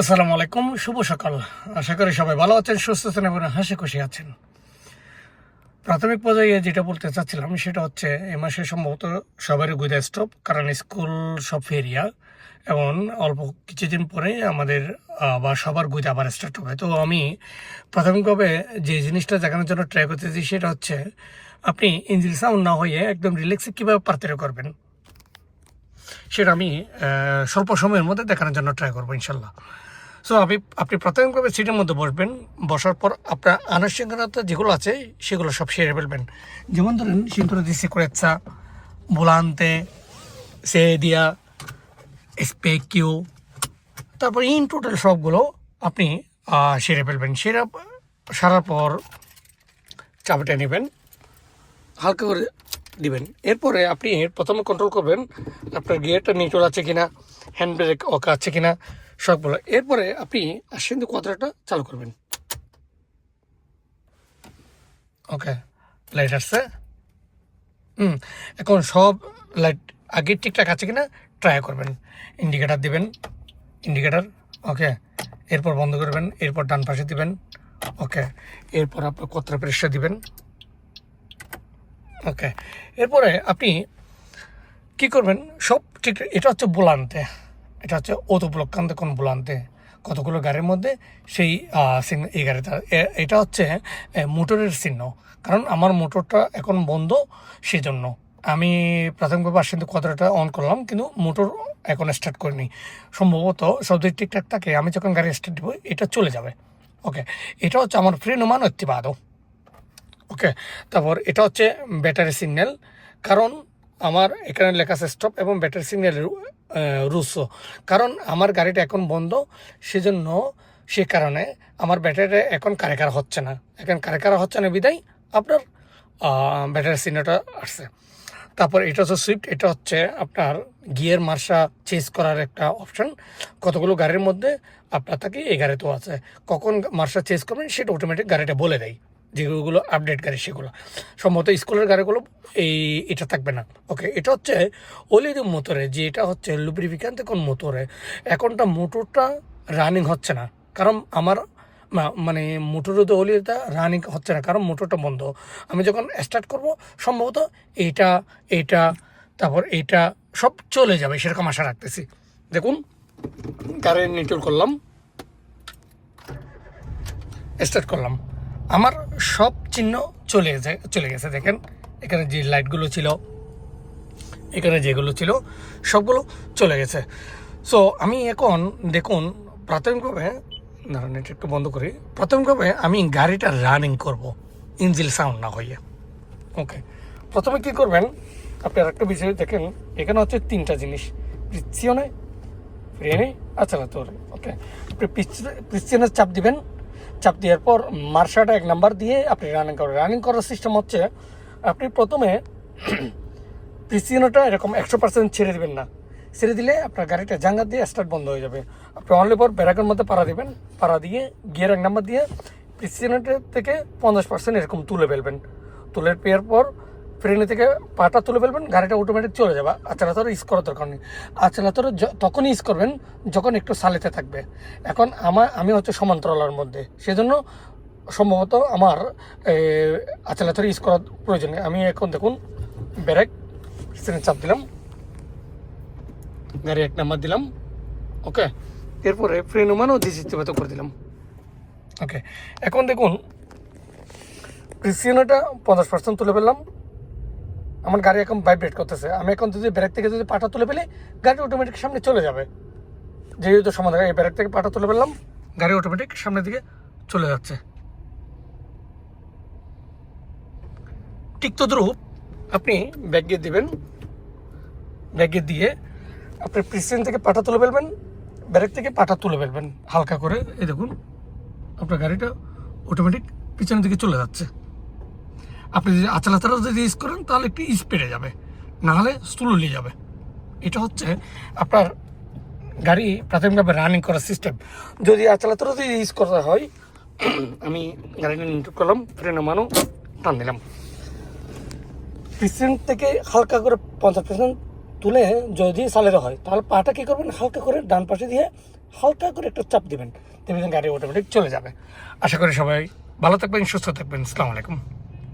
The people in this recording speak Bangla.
আসসালামু আলাইকুম, শুভ সকাল। আশা করি সবাই ভালো আছেন, সুস্থ আছেন এবং হাসি খুশি আছেন। প্রাথমিক পর্যায়ে যেটা বলতে চাচ্ছিলাম, সেটা হচ্ছে এই মাসে সম্ভবত সবারই গুদা স্টপ কারণ স্কুল সব ফেরিয়া এবং অল্প কিছুদিন পরে আমাদের বা সবার গুদা আবার স্টার্ট হবে। তো আমি প্রাথমিকভাবে যে জিনিসটা দেখানোর জন্য ট্রাই করতেছি, সেটা হচ্ছে আপনি ইঞ্জিন সাউন্ড না হয়ে একদম রিল্যাক্সে কীভাবে পারতেরা করবেন? সেটা আমি স্বল্প সময়ের মধ্যে দেখানোর জন্য ট্রাই করব, ইনশাল্লাহ। সো আপনি আপনি প্রাথমিকভাবে সিটের মধ্যে বসবেন, বসার পর আপনার আনুষ্ঠানিকতা যেগুলো আছে, সেগুলো সব সেরে ফেলবেন। যেমন ধরেন সিন্তুরা দি সিকুরেচ্ছা ভোলান্তে সে দিয়া স্পেকিউ তারপর ইন টোটাল সবগুলো আপনি সেরে ফেলবেন। সেরা, সারার পর চাবিটা নেবেন, হালকা করে দিবেন। এরপরে আপনি প্রথমে কন্ট্রোল করবেন আপনার গিয়ারটা নিউট্রাল আছে কিনা হ্যান্ড ব্রেক ওকে আছে কিনা সবগুলো এরপরে আপনি আসেন কতটা চালু করবেন। ওকে লাইট আসছে। হুম, এখন সব লাইট আগে ঠিকঠাক আছে কিনা ট্রাই করবেন। ইন্ডিকেটার দিবেন ইন্ডিকেটার ওকে। এরপর বন্ধ করবেন, এরপর ডান পাশে দিবেন, ওকে। এরপর আপনার কতটা প্রেশার দিবেন ওকে এরপরে আপনি কি করবেন? সব ঠিক, এটা হচ্ছে বোলান্তে। এটা হচ্ছে অত অতোপলক্ষান্তে কোন বোলান্তে। কতগুলো গাড়ির মধ্যে সেই চিহ্ন এই গাড়িটা এটা হচ্ছে মোটরের চিহ্ন। কারণ আমার মোটরটা এখন বন্ধ সেজন্য। আমি প্রাথমিকভাবে আসলে কতটা অন করলাম, কিন্তু মোটর এখন স্টার্ট করিনি। সম্ভবত সব দিক ঠিকঠাক থাকে, আমি যখন গাড়ি স্টার্ট দিব, এটা চলে যাবে। ওকে এটা হচ্ছে আমার ফ্রেনুমান অত্যাবাদ ওকে তারপর এটা হচ্ছে ব্যাটারি সিগন্যাল কারণ আমার এখানে লেখা আছে স্টপ এবং ব্যাটারি সিগন্যালের রুসো কারণ আমার গাড়িটা এখন বন্ধ, সেজন্য সে কারণে আমার ব্যাটারিটা এখন কারেকার হচ্ছে না। এখন কারেকার হচ্ছে না, বিদায়, আপনার ব্যাটারি সিগন্যালটা আসছে। তারপর এটা হচ্ছে সুইফট এটা হচ্ছে আপনার গিয়ার মার্শা চেঞ্জ করার একটা অপশন কতগুলো গাড়ির মধ্যে আপনার থাকে, এই গাড়িতেও আছে। কখন মার্শা চেঞ্জ করবেন, সেটা অটোমেটিক গাড়িটা বলে দেয়। যেগুলো আপডেট গাড়ি সেগুলো। সম্ভবত স্কুলের গাড়িগুলো এই, এটা থাকবে না। ওকে এটা হচ্ছে ওলিড মোটরে যে এটা হচ্ছে লুব্রিফিকান্ট কোন মোটরে এখনটা মোটরটা রানিং হচ্ছে না। কারণ আমার মানে মোটরের তো ওলিটা রানিং হচ্ছে না, কারণ মোটরটা বন্ধ। আমি যখন স্টার্ট করব, সম্ভবত এইটা এইটা তারপর এইটা সব চলে যাবে, সেরকম আশা রাখতেছি। দেখুন গাড়ি নিটল করলাম। স্টার্ট করলাম। আমার সব চিহ্ন চলে গেছে চলে গেছে, দেখেন। এখানে যে লাইটগুলো ছিল, এখানে যেগুলো ছিল, সবগুলো চলে গেছে। সো আমি এখন দেখুন, প্রাথমিকভাবে, দাঁড়ান এটা একটু বন্ধ করি। প্রাথমিকভাবে আমি গাড়িটা রানিং করব ইঞ্জিল সাউন্ড না হইয়ে। ওকে প্রথমে কি করবেন, আপনি আরেকটা বিষয় দেখেন, এখানে হচ্ছে তিনটা জিনিস। প্রিসিয়নে ফ্রেনে আচ্ছা না তোর ওকে আপনি প্রিসিয়নের চাপ দিবেন চাপ দেওয়ার পর মার্শাটা এক নাম্বার দিয়ে আপনি রানিং করেন। রানিং করার সিস্টেম হচ্ছে, আপনি প্রথমে পিসিএনওটা এরকম একশো পার্সেন্ট ছেড়ে দেবেন না। ছেড়ে দিলে আপনার গাড়িটা জাঙ্গা দিয়ে স্টার্ট বন্ধ হয়ে যাবে। আপনি অনলি পর ব্যারাকের মধ্যে পাড়া দেবেন, পাড়া দিয়ে গিয়ার এক নাম্বার দিয়ে পিসিএনওটা থেকে পঞ্চাশ পার্সেন্ট এরকম তুলে ফেলবেন। তুলে পেয়ার পর ফ্রেনে থেকে পাটা তুলে ফেলবেন গাড়িটা অটোমেটিক চলে যাবে। আচালাতর ইস করার দরকার নেই। আচালাতর তখনই ইস করবেন যখন একটু সালেতে থাকবে। এখন আমার আমি হচ্ছে সমান্তরালার মধ্যে। সেজন্য সম্ভবত আমার আচালাতর ইস করার প্রয়োজন নেই। আমি এখন দেখুন ব্রেক পিছনে চাপ দিলাম। গাড়ি এক নাম্বার দিলাম। ওকে? এরপরে ফ্রেন উমানও দিচিত্রবাদ করে দিলাম। ওকে। এখন দেখুন প্রিসিয়নটা পঞ্চাশ পার্সেন্ট তুলে ফেললাম। আমার গাড়ি এখন ভাইব্রেট করতেছে। আমি এখন যদি ব্রেক থেকে যদি পাটা তুলে ফেলি, গাড়ি অটোমেটিক সামনে চলে যাবে। যেহেতু সমাধান, এই ব্রেক থেকে পাটা তুলে ফেললাম, গাড়ি অটোমেটিক সামনের দিকে চলে যাচ্ছে। ঠিক তদ্রুপ আপনি ব্যাগ দিবেন। ব্যাগ দিয়ে আপনি প্রিসিয়ন থেকে পাটা তুলে ফেলবেন ব্রেক থেকে পাটা তুলে ফেলবেন, হালকা করে। এই দেখুন, আপনার গাড়িটা অটোমেটিক পিছনের দিকে চলে যাচ্ছে। আপনি যদি আচালাতারা যদি ইউজ করেন, তাহলে একটু স্পিডে যাবে। নাহলে স্লোলি যাবে। এটা হচ্ছে আপনার গাড়ি প্রাথমিকভাবে রানিং করার সিস্টেম যদি আচালাতারা যদি ইউজ করা হয়, আমি গাড়িটা নিউট্রাল করলাম ফ্রেনে মানো, টান দিলাম। পিছন থেকে হালকা করে পঞ্চাশ পার্সেন্ট তুলে যদি চালাতে হয়, তাহলে পাটা কী করবেন? হালকা করে ডান পাশে দিয়ে হালকা করে একটু চাপ দেবেন। দেখবেন গাড়ি অটোমেটিক চলে যাবে। আশা করি সবাই ভালো থাকবেন, সুস্থ থাকবেন। আসসালামু আলাইকুম।